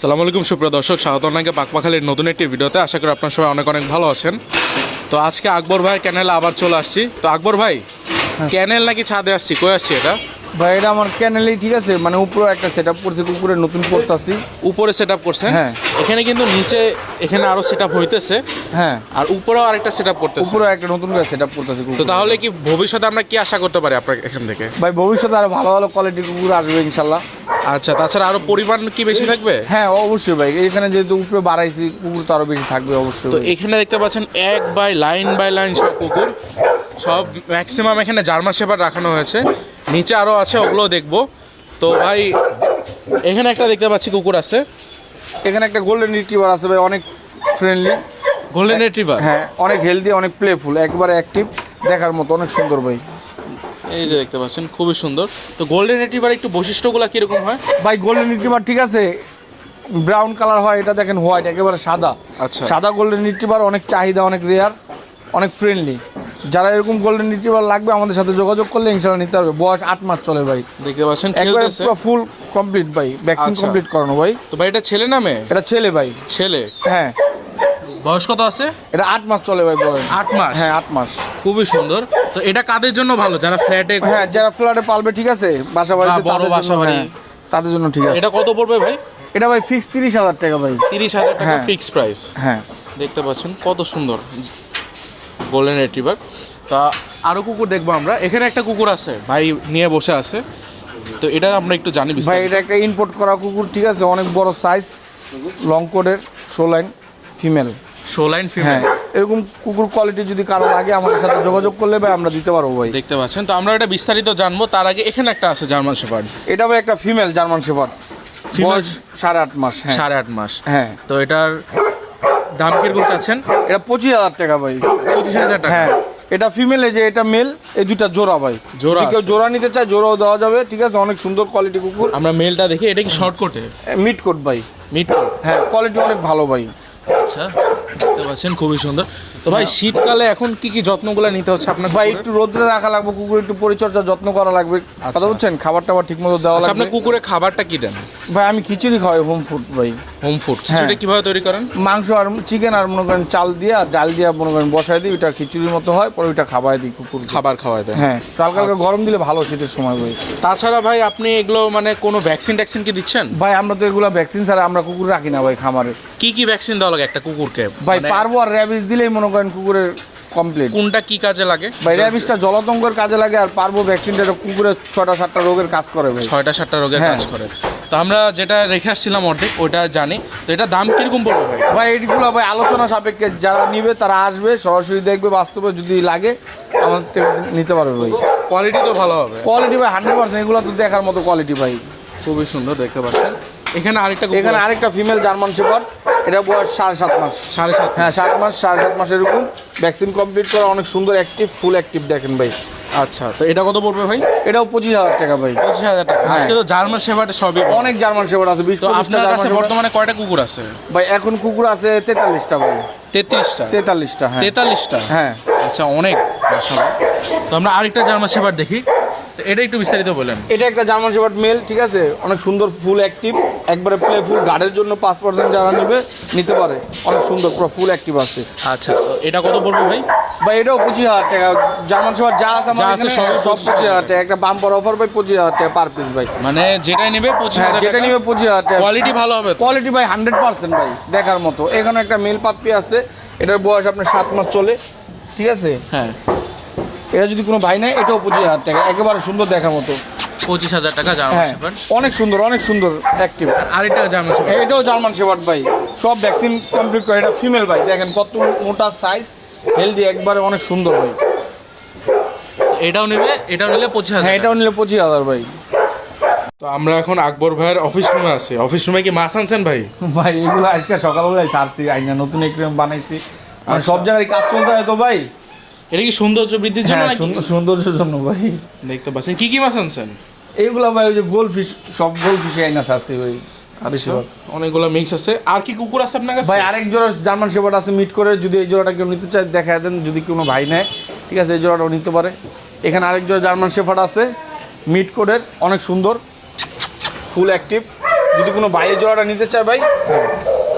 সালাম আলাইকুম সুপ্রিয় দর্শক। স্বাগত আপনাকে পাকপাখালির নতুন একটি ভিডিওতে। আশা করি আপনার সবাই অনেক অনেক ভালো আছেন। তো আজকে আকবর ভাইয়ের ক্যানেল আবার চলে আসছি। তো আকবর ভাই ক্যানেল নাকি ছাদে আসছি? কই আসছি এটা? ভাই এটা আমার ক্যানেলেই ঠিক আছে মানে উপরে একটা সেট আপ করছে কুকুরের নতুন করতেছি উপরে সেট আপ করছেন? হ্যাঁ। এখানে কিন্তু নিচে এখানে আরও সেট আপ হইতেছে। হ্যাঁ। আর উপরেও আরেকটা সেট আপ করতেছে। উপরে একটা নতুন করে সেট আপ করতেছি তো তাহলে কি ভবিষ্যতে আমরা কি আশা করতে পারি আপনার এখান থেকে? ভাই ভবিষ্যতে আরও ভালো ভালো কোয়ালিটির কুকুর আসবে ইনশাল্লাহ আচ্ছা তাছাড়া আরও পরিমাণ কি বেশি থাকবে? হ্যাঁ অবশ্যই ভাই এখানে যেহেতু উপরে বাড়াইছি কুকুর তো আরও বেশি থাকবে অবশ্যই তো। এখানে দেখতে পাচ্ছেন এক বাই লাইন বাই লাইন সব কুকুর সব ম্যাক্সিমাম এখানে জার্মান শেপার রাখানো হয়েছে। নিচে আরও আছে ওগুলো দেখব। তো ভাই এখানে একটা দেখতে পাচ্ছি কুকুর আছে। এখানে একটা গোল্ডেন রিট্রিভার আছে ভাই অনেক ফ্রেন্ডলি গোল্ডেন রিট্রিভার হ্যাঁ অনেক হেলদি অনেক প্লেফুল একবারে অ্যাক্টিভ দেখার মতো অনেক সুন্দর ভাই। এই যে দেখতে পাচ্ছেন খুবই সুন্দর। তো গোল্ডেন রিট্রিভার একটু বৈশিষ্ট্যগুলো কীরকম হয়? ভাই গোল্ডেন রিট্রিভার ঠিক আছে ব্রাউন কালার হয় এটা দেখেন হোয়াইট একেবারে সাদা। আচ্ছা। সাদা গোল্ডেন রিট্রিভার অনেক চাহিদা অনেক রেয়ার অনেক ফ্রেন্ডলি যারা এরকম গোল্ডেন রিট্রিভার লাগবে আমাদের সাথে যোগাযোগ করলে ইনশাল্লাহ নিতে হবে বয়স আট মাস চলে ভাই। দেখতে পাচ্ছেন একবারে পুরো ফুল কমপ্লিট ভাই ভ্যাকসিন আচ্ছা। কমপ্লিট করানো ভাই। তো ভাই এটা ছেলে না মেয়ে? এটা ছেলে ভাই। ছেলে? হ্যাঁ। বয়স কত আছে? এটা আট মাস চলে ভাই বয়স। আট মাস? হ্যাঁ আট মাস। খুবই সুন্দর। তো এটা কাদের জন্য ভালো? যারা ফ্ল্যাটে হ্যাঁ যারা ফ্ল্যাটে পালবে ঠিক আছে? বাসা বাড়িতে বড় তাদের বাসা বাড়ি। হ্যাঁ, তাদের জন্য ঠিক আছে। এটা কত পড়বে ভাই? এটা ভাই ফিক্স তিরিশ হাজার টাকা ভাই। তিরিশ হাজার টাকা হ্যাঁ। ফিক্স প্রাইস হ্যাঁ। দেখতে পাচ্ছেন কত সুন্দর। গোল্ডেন রেট্রিভার তা আরও কুকুর দেখব আমরা। এখানে একটা কুকুর আছে ভাই নিয়ে বসে আছে। তো এটা আমরা একটু জানি ভাই এটা একটা ইম্পোর্ট করা কুকুর ঠিক আছে? অনেক বড় সাইজ লং কোডের show line female show line হ্যাঁ ফিমেল এরকম কুকুর কোয়ালিটি যদি কারও লাগে আমাদের সাথে যোগাযোগ করলে ভাই আমরা দিতে পারব ভাই। দেখতে পাচ্ছেন। তো আমরা এটা বিস্তারিত জানব। তার আগে এখানে একটা আছে জার্মান শেপার্ড এটা ভাই একটা ফিমেল জার্মান শেফার্ড Female? বয়স সাড়ে আট মাস হ্যাঁ। সাড়ে আট মাস। হ্যাঁ। তো এটার দাম কীরকম চাচ্ছেন? এটা পঁচিশ হাজার টাকা ভাই। পঁচিশ হাজার টাকা। হ্যাঁ এটা ফিমেল যে এটা মেল এই দুইটা জোড়া ভাই। জোড়া কেউ। জোড়া নিতে চায় জোড়াও দেওয়া যাবে ঠিক আছে? অনেক সুন্দর কোয়ালিটি কুকুর। আমরা মেলটা দেখি এটা কি শর্ট কোটে মিট কোট ভাই। মিট কোট হ্যাঁ কোয়ালিটি অনেক ভালো ভাই। আচ্ছা। দেখতে পাচ্ছেন খুবই সুন্দর। তো ভাই শীতকালে এখন কি কি যত্নগুলো নিতে হচ্ছে আপনার ভাই একটু রোদ্রে রাখা লাগবে কুকুর একটু পরিচর্যা যত্ন করা লাগবে। কথা বুঝছেন? খাবার টাবার ঠিক মতো দেওয়া আচ্ছা লাগবে। আপনার কুকুরের খাবারটা কি দেন? ভাই আমি খিচুড়ি খাওয়াই হোম ফুড ভাই। হোম ফুড খিচুড়ি হ্যাঁ। কীভাবে তৈরি করেন? মাংস আর চিকেন আর মনে করেন চাল দিয়ে আর ডাল দিয়ে মনে করেন বসাই দিই ওইটা খিচুড়ির মতো হয় পরে ওইটা খাওয়াই দিই কুকুর খাবার খাওয়ায় দেন হ্যাঁ হালকা হালকা গরম দিলে ভালো শীতের সময় ভাই। তাছাড়া ভাই আপনি এগুলো মানে কোনো ভ্যাকসিন ট্যাকসিন কি দিচ্ছেন? ভাই আমরা তো এগুলো ভ্যাকসিন ছাড়া আমরা কুকুর রাখি না ভাই খামারে। কি কি ভ্যাকসিন দেওয়া লাগে একটা কুকুরকে? ভাই মানে পারব আর র্যাবিস দিলেই মনে করেন কুকুরের কমপ্লিট কোনটা কি কাজে লাগে? ভাই র্যাবিসটা জলাতঙ্কের কাজে লাগে আর পারব ভ্যাকসিনটা কুকুরের ছটা সাতটা রোগের কাজ করে ভাই। ছয়টা সাতটা রোগের হ্যাঁ। কাজ করে। তো আমরা যেটা রেখে আসছিলাম অর্ধেক ওটা জানি। তো এটা দাম কীরকম পড়বে ভাই? ভাই এইগুলো ভাই আলোচনা সাপেক্ষে যারা নিবে তারা আসবে সরাসরি দেখবে বাস্তবে যদি লাগে আমাদের নিতে পারবে ভাই। কোয়ালিটি তো ভালো হবে। কোয়ালিটি ভাই হান্ড্রেড পার্সেন্ট এগুলো তো দেখার মতো কোয়ালিটি ভাই। খুবই সুন্দর দেখতে পাচ্ছেন। এখানে আরেকটা এখানে আরেকটা ফিমেল জার্মান শেপার এটা বয়স সাড়ে সাত মাস। সাড়ে সাত হ্যাঁ সাত মাস সাড়ে সাত মাস এরকম। ভ্যাকসিন কমপ্লিট করা অনেক সুন্দর অ্যাক্টিভ ফুল অ্যাক্টিভ দেখেন ভাই। আচ্ছা তো এটা কত পড়বে ভাই? এটাও পঁচিশ হাজার টাকা ভাই। পঁচিশ হাজার টাকা। হ্যাঁ। আজকে তো জার্মান সেবাটা সবই অনেক জার্মান শেপার আছে বিশ আপনার কাছে বর্তমানে কয়টা কুকুর আছে? ভাই এখন কুকুর আছে তেতাল্লিশটা ভাই। তেত্রিশটা? তেতাল্লিশটা হ্যাঁ। তেতাল্লিশটা? হ্যাঁ। আচ্ছা অনেক। তো আমরা আরেকটা জার্মান শেপার দেখি। তো এটা একটু বিস্তারিত বলেন। এটা একটা জার্মান শেপার্ড মেল ঠিক আছে? অনেক সুন্দর ফুল অ্যাক্টিভ একবারে প্লে ফুল গার্ডের জন্য পাঁচ পার্সেন্ট যারা নেবে নিতে পারে। অনেক সুন্দর পুরো ফুল অ্যাক্টিভ আছে। আচ্ছা তো এটা কত পড়বে ভাই? ভাই এটাও পঁচিশ হাজার টাকা। জার্মান শেপার্ড যা আছে আমার এখানে সব পঁচিশ হাজার টাকা। একটা বাম্পার অফার ভাই পঁচিশ হাজার টাকা পার পিস ভাই। মানে যেটাই নেবে পঁচিশ হ্যাঁ হাজার যেটা নেবে নিবে পঁচিশ হাজার টাকা। কোয়ালিটি ভালো হবে কোয়ালিটি ভাই হান্ড্রেড পার্সেন্ট ভাই দেখার মতো। এখানে একটা মেল পাপ্পি আছে। এটার বয়স আপনার সাত মাস চলে ঠিক আছে? হ্যাঁ। এটা যদি কোনো ভাই নেয় এটাও পঁচিশ হাজার টাকা। একেবারে সুন্দর দেখার মতো। পঁচিশ হাজার টাকা জার্মান হ্যাঁ শেপার অনেক সুন্দর অনেক সুন্দর অ্যাক্টিভ আরেকটা জার্মান শেপার এটাও জার্মান শেপার্ড ভাই। সব ভ্যাকসিন কমপ্লিট করে এটা ফিমেল ভাই। দেখেন কত মোটা সাইজ হেলদি একবারে অনেক সুন্দর ভাই। এটাও নেবে এটাও নিলে পঁচিশ হ্যাঁ হাজার এটাও নিলে পঁচিশ হাজার ভাই। তো আমরা এখন আকবর ভাইয়ের অফিস রুমে আছি। অফিস রুমে কি মাছ আনছেন ভাই? ভাই এগুলো আজকে সকালবেলায় ছাড়ছি। আইনা নতুন একটু বানাইছি। আর আচ্ছা। সব জায়গায় কাজ চলতে হয় তো ভাই। এটা কি সৌন্দর্য বৃদ্ধির জন্য হ্যাঁ সৌন্দর্যের জন্য ভাই। দেখতে পাচ্ছেন। কি কি মাছ আনছেন? এইগুলো ভাই ওই যে গোল ফিশ সব গোল ফিশে আইনা ছাড়ছি ভাই আচ্ছা অনেকগুলো মিক্স আছে। আর কি কুকুর আছে আপনার কাছে? ভাই আরেক জোড়া জার্মান শেপার্ড আছে মিট করে যদি এই জোড়াটা কেউ নিতে চায় দেখা দেন যদি কোনো ভাই নেয় ঠিক আছে এই জোড়াটাও নিতে পারে। এখানে আরেক জোড়া জার্মান শেফার্ড আছে মিট কোডের অনেক সুন্দর ফুল অ্যাক্টিভ যদি কোনো ভাইয়ের জোড়াটা নিতে চায় ভাই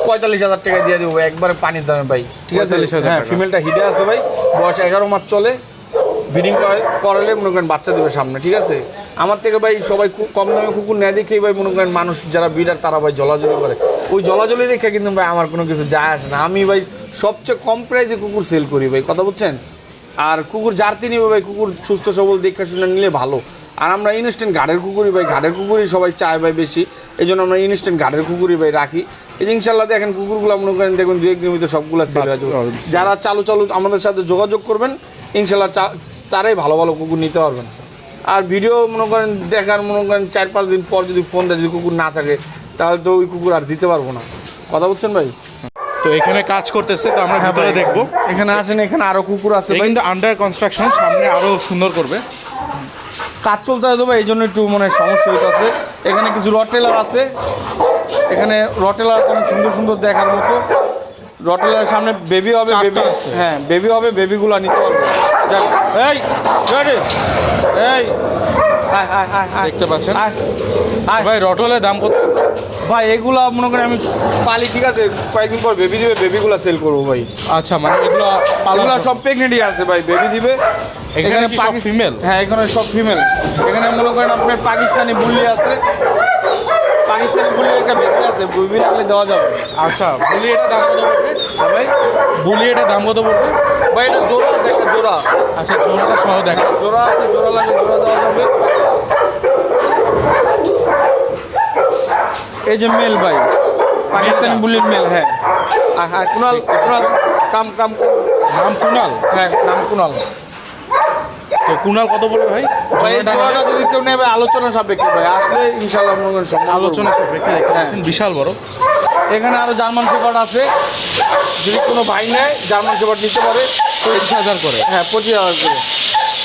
পঁয়তাল্লিশ হাজার টাকা দিয়ে দেবো একবারে পানির দামে ভাই ঠিক আছে? হ্যাঁ ফিমেলটা হিটে আছে ভাই বয়স এগারো মাস চলে ব্রিডিং করালে মনে করেন বাচ্চা দেবে সামনে ঠিক আছে? আমার থেকে ভাই সবাই কু- কম দামে কুকুর নেয় দেখেই ভাই মনে করেন মানুষ যারা বিডার তারা ভাই জলাজলি করে। ওই জলাজলি দেখে কিন্তু ভাই আমার কোনো কিছু যায় আসে না। আমি ভাই সবচেয়ে কম প্রাইসে কুকুর সেল করি ভাই কথা বলছেন আর কুকুর জার্তি নিবে ভাই কুকুর সুস্থ সবল দেখে শুনে নিলে ভালো। আর আমরা ইনস্ট্যান্ট ঘাড়ের কুকুরই ভাই ঘাড়ের কুকুরই সবাই চায় ভাই বেশি। এই জন্য আমরা ইনস্ট্যান্ট ঘাড়ের কুকুরই ভাই রাখি। এই যে ইনশাল্লাহ দেখেন কুকুরগুলো মনে করেন দেখুন দু একদিনের ভিতরে সবগুলো সেল হয়ে যাবে। যারা চালু চালু আমাদের সাথে যোগাযোগ করবেন ইনশাল্লাহ চা- তারাই ভালো ভালো কুকুর নিতে পারবেন। আর ভিডিও মনে করেন দেখার মনে করেন চার পাঁচ দিন পর যদি ফোন দেয় যদি কুকুর না থাকে তাহলে তো ওই কুকুর আর দিতে পারব না। কথা বলছেন ভাই? তো এখানে কাজ করতেছে তো আমরা ভিতরে দেখব। এখানে আসেন এখানে আরও কুকুর আছে কিন্তু আন্ডার কনস্ট্রাকশন সামনে আরও সুন্দর করবে। কাজ চলতে হয়তো ভাই এই জন্য একটু মানে সমস্যা হইতেছে। এখানে কিছু রটেলার আছে। এখানে রটেলার আছে অনেক সুন্দর সুন্দর দেখার মতো। রটেলার সামনে বেবি হবে বেবি আছে। হ্যাঁ বেবি হবে বেবিগুলো নিতে পারবে। এই? এই। দেখতে পাচ্ছেন। ভাই রটলের দাম কত? ভাই এগুলা মনে করেন আমি পালি ঠিক আছে কয়েকদিন পর বেবি দিবে বেবিগুলো সেল করব ভাই। আচ্ছা মানে এগুলো এগুলো সব প্রেগনেন্টই আছে ভাই বেবি দিবে। এখানে সব female? হ্যাঁ এখানে সব ফিমেল এখানে মনে করেন আপনার পাকিস্তানি বুলি আছে। পাকিস্তানি বুলির একটা বেবি আছে বেবি লাগলে দেওয়া যাবে আচ্ছা বুলি এটা দাম কত পড়বে হ্যাঁ ভাই। বুলি এটা দাম কত পড়বে ভাই এটা জোড়া আছে একটা জোড়া। আচ্ছা জোড়াটা সহ দেখা। জোড়া আছে জোড়া লাগলে জোড়া দেওয়া যাবে। এই যে মেল ভাই পাকিস্তানি বুলির মেল হ্যাঁ। আ- হ্যাঁ কুনাল কুনাল কাম কাম নাম কুনাল? হ্যাঁ নাম কুনাল। তো কুনাল কত পড়বে ভাই? ভাই জোড়াটা যদি কেউ নেবে আলোচনা সাপেক্ষে ভাই। আসলে ইনশাল্লাহ মনে করেন আলোচনা সাপেক্ষে দেখতে পাচ্ছেন বিশাল বড়। এখানে আরও জার্মান শেপার্ড আছে। যদি কোনো ভাই নেয় জার্মান শেপার্ড নিতে পারে। পঁচিশ হাজার করে। হ্যাঁ পঁচিশ হাজার করে।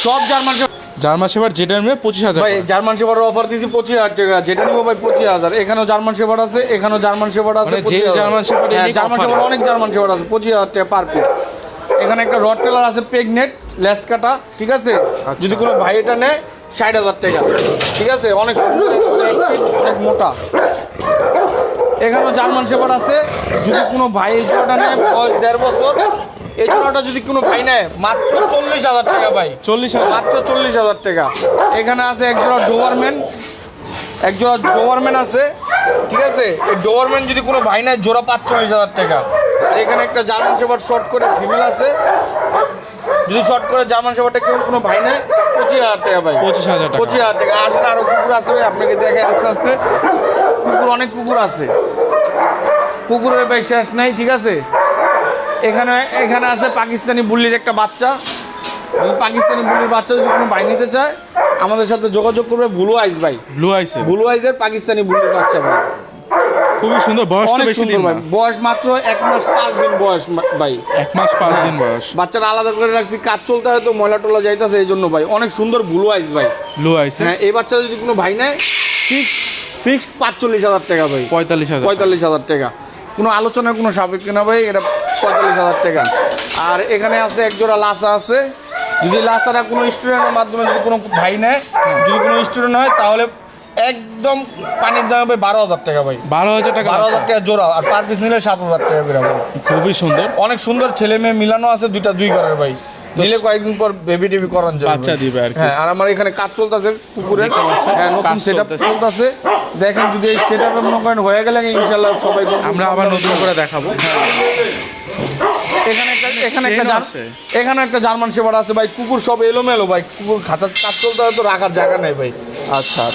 সব জার্মান জার্মান সেবার যেটা নেবে পঁচিশ হাজার ভাই জার্মান শেপার্ডের অফার দিয়েছি পঁচিশ হাজার টাকা। যেটা নিবো ভাই পঁচিশ হাজার। এখানেও জার্মান শেপার্ড আছে এখানেও জার্মান শেপার্ড আছে মানে যে 25,000 জার্মান shepherd হ্যাঁ জার্মান offer অনেক জার্মান শেপার্ড আছে পঁচিশ হাজার টাকা পার পিস এখানে একটা রড টেলার আছে পেগনেট লেস কাটা ঠিক আছে? আচ্ছা। যদি কোনো ভাই এটা নেয় ষাট হাজার টাকা। ঠিক আছে? অনেক সুন্দর অনেক মোটা। এখানেও জার্মান শেপার্ড আছে যদি কোনো ভাই জোড়াটা নেয় বয়স দেড় বছর এই জোড়াটা যদি কোনো ভাই নেয় মাত্র চল্লিশ হাজার টাকা ভাই। চল্লিশ হাজার। মাত্র চল্লিশ হাজার টাকা। এখানে আছে এক জোড়া ডোবারম্যান। এক জোড়া ডোবারম্যান আছে ঠিক আছে? এই ডোবারম্যান যদি কোনো ভাই নেয় জোড়া পাঁচচল্লিশ হাজার টাকা। এখানে একটা জার্মান শেপার শর্ট করে ফিমেল আছে। যদি শর্ট করে জার্মান শেপারটা কেউ কোনো ভাই নেয় পঁচিশ হাজার টাকা ভাই। পঁচিশ হাজার পঁচিশ হাজার টাকা। আসলে আরও কুকুর আছে ভাই আপনাকে দেখে আস্তে আস্তে। কুকুর অনেক কুকুর আছে। কুকুরের ভাই শেষ নাই ঠিক আছে? এখানে এখানে আছে পাকিস্তানি বুল্লির একটা বাচ্চা। পাকিস্তানি বুল্লির বাচ্চা যদি কোনো ভাই নিতে চায় আমাদের সাথে যোগাযোগ করবে ব্লু আইস ভাই। ব্লু আইস ব্লু আইসের পাকিস্তানি বুল্লির বাচ্চা ভাই। খুবই সুন্দর বয়স তো অনেক বেশি সুন্দর ভাই। বয়স মাত্র এক মাস পাঁচ দিন বয়স ভাই। এক মাস পাঁচ দিন বয়স। বাচ্চারা আলাদা করে রাখছি কাজ চলতে হয়তো ময়লা টলা যাইতেছে এই জন্য ভাই। অনেক সুন্দর ব্লু আইস ভাই। ব্লু আইসে হ্যাঁ এই বাচ্চা যদি কোনো ভাই নেয় ফিক্স ফিক্সড পাঁচচল্লিশ হাজার টাকা ভাই। পঁয়তাল্লিশ হাজার। পঁয়তাল্লিশ হাজার টাকা। কোনো আলোচনার কোনো সাপেক্ষে না ভাই এটা পঁয়তাল্লিশ হাজার টাকা। আর এখানে আছে এক জোড়া লাসা আছে। যদি লাসাটা কোনো স্টুডেন্টের মাধ্যমে যদি কোনো ভাই নেয় যদি কোনো স্টুডেন্ট হয় তাহলে একদম পানির দাম হবে বারো হাজার টাকা ভাই। বারো হাজার টাকা বারো হাজার টাকা জোড়া আর পার পিস নিলে সাত হাজার টাকা বেরোবে খুবই সুন্দর। অনেক সুন্দর ছেলে মেয়ে মিলানো আছে দুইটা দুই ঘরের ভাই। নিলে কয়েকদিন পর বেবি টেবি করান যাবে বাচ্চা দিবে আর কি। হ্যাঁ আর আমার এখানে কাজ চলতেছে কুকুরের হ্যাঁ নতুন কাজ সেট আপ চলতেছে। দেখেন যদি এই সেট আপে মনে করেন হয়ে গেলে ইনশাল্লাহ সবাই আমরা আবার নতুন করে দেখাবো। এখানে একটা এখানে একটা। এখানে একটা জার্মান শেপার আছে ভাই কুকুর সব এলোমেলো ভাই কুকুর খাঁচা কাজ চলতে হয়তো রাখার জায়গা নাই ভাই। আচ্ছা।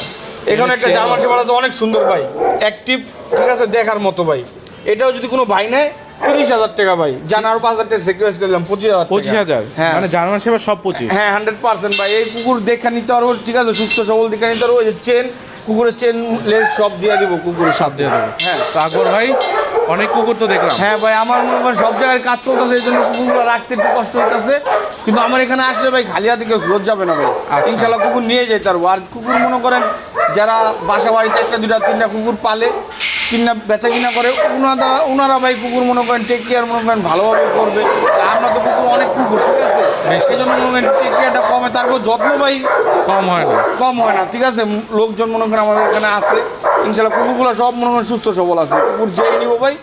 এখানে একটা জার্মান। শেপার আছে অনেক সুন্দর ভাই। অ্যাক্টিভ ঠিক আছে দেখার মতো ভাই। এটাও যদি কোনো ভাই নেয় তিরিশ হাজার টাকা ভাই। জান আরও পাঁচ হাজার টাকা সেক্রিফাইস করে দিলাম পঁচিশ হাজার পঁচিশ হাজার? হ্যাঁ। মানে জার্মান সেবার সব পঁচিশ? হ্যাঁ হান্ড্রেড পার্সেন্ট ভাই। এই কুকুর দেখে নিতে পারব ঠিক আছে সুস্থ সবল দেখে নিতে পারব যে চেন কুকুরের চেন লেস সব দিয়ে দিব কুকুরের সাপ দিয়ে দেবো। হ্যাঁ। তো আকবর ভাই অনেক কুকুর তো দেখলাম। হ্যাঁ ভাই আমার মনে হয় সব জায়গায় কাজ চলতেছে এই জন্য কুকুরগুলো রাখতে একটু কষ্ট হইতেছে। কিন্তু আমার এখানে আসলে ভাই খালি হাতে কেউ ফেরত যাবে না ভাই। আচ্ছা। ইনশাল্লাহ কুকুর নিয়ে যেতে পারব। আর কুকুর মনে করেন যারা বাসা বাড়িতে একটা দুটা তিনটা কুকুর পালে কিনা বেচা কিনা করে ওনারা ওনারা ভাই কুকুর মনে করেন টেক কেয়ার মনে করেন ভালোভাবে করবে। আমরা তো কুকুর অনেক কুকুর ঠিক আছে? সেই জন্য মনে করেন টেক কেয়ারটা কমে তারপর যত্ন ভাই কম হয় না। কম হয় না ঠিক আছে? লোকজন মনে করেন আমাদের এখানে আসে ইনশাল্লাহ কুকুরগুলো সব মনে করেন সুস্থ সবল আছে। কুকুর যেই নিবো ভাই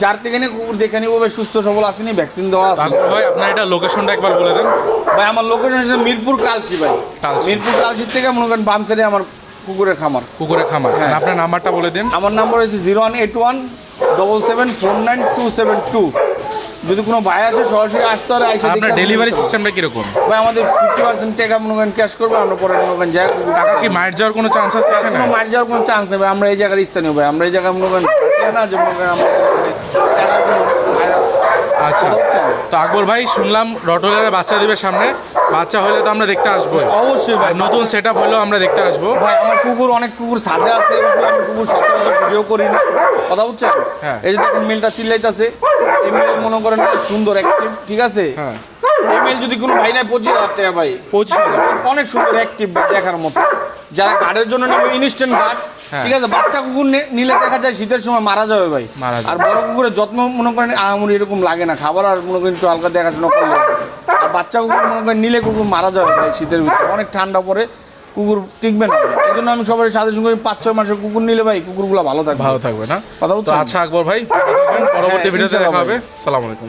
যার থেকে নিয়ে কুকুর দেখে নিবো ভাই সুস্থ সবল আছে নি ভ্যাকসিন দেওয়া আছে। ভাই আপনার এটা লোকেশনটা একবার বলে দেন। ভাই আমার লোকেশন হচ্ছে মিরপুর কালসি ভাই। মিরপুর কালসির থেকে মনে করেন বাম সাইডে আমার কুকুরের খামার। কুকুরের খামার। হ্যাঁ। আপনার নাম্বারটা বলে দিন। আমার নাম্বার হচ্ছে zero one eight one double seven four nine two seven two. যদি কোনো ভাই আসে সরাসরি আসতে পারে আইসা আপনার ডেলিভারি সিস্টেমটা কীরকম? ভাই আমাদের ফিফটি পার্সেন্ট টাকা মনে করেন ক্যাশ করব আমরা পরে মনে করেন যাই টাকা কি মায়ের যাওয়ার কোনো চান্স আছে কোনো মার যাওয়ার কোনো চান্স নেই আমরা এই জায়গার স্থানীয় ভাই আমরা এই জায়গায় মনে করেন না যে মনে করেন আমরা আচ্ছা? তো আকবর ভাই শুনলাম রটওয়েলারের বাচ্চা দিবে সামনে। বাচ্চা হলে তো আমরা দেখতে আসব। অবশ্যই ভাই। নতুন সেট আপ হলেও আমরা দেখতে আসব। ভাই আমার কুকুর অনেক কুকুর সাথে আছে আমি কুকুর সচরাচর ভিডিও করি না। কথা বুঝছেন? হ্যাঁ। এই যে দেখুন মিলটা চিল্লাইতেছে। এই মিল মনে করেন সুন্দর অ্যাক্টিভ ঠিক আছে? হ্যাঁ। এই মিল যদি কোনো ভাই নাই পঁচিশ হাজার টাকা ভাই। পঁচিশ অনেক সুন্দর অ্যাক্টিভ দেখার মতো। যারা গার্ডের জন্য নেবে ইনস্ট্যান্ট গার্ড। ঠিক আছে? বাচ্চা কুকুর নে- নিলে দেখা যায় শীতের সময় মারা যাবে ভাই। আর বড় কুকুরের যত্ন মনে করেন আহামরি এরকম লাগে না। খাবার আর মনে করেন একটু হালকা দেখাশোনা করলে বাচ্চা কুকুর মনে করেন নিলে কুকুর মারা যাবে ভাই শীতের ভিতরে। অনেক ঠান্ডা পরে কুকুর টিকবে না। এই জন্য আমি সবাই সাজেশন করি পাঁচ ছয় মাসের কুকুর নিলে ভাই কুকুরগুলো ভালো থাকবে। ভালো থাকবে না? কথা বলছি আচ্ছা আকবর ভাই পরবর্তী হ্যাঁ, ভিডিওতে দেখা হবে। আসসালামু সালাম আলাইকুম।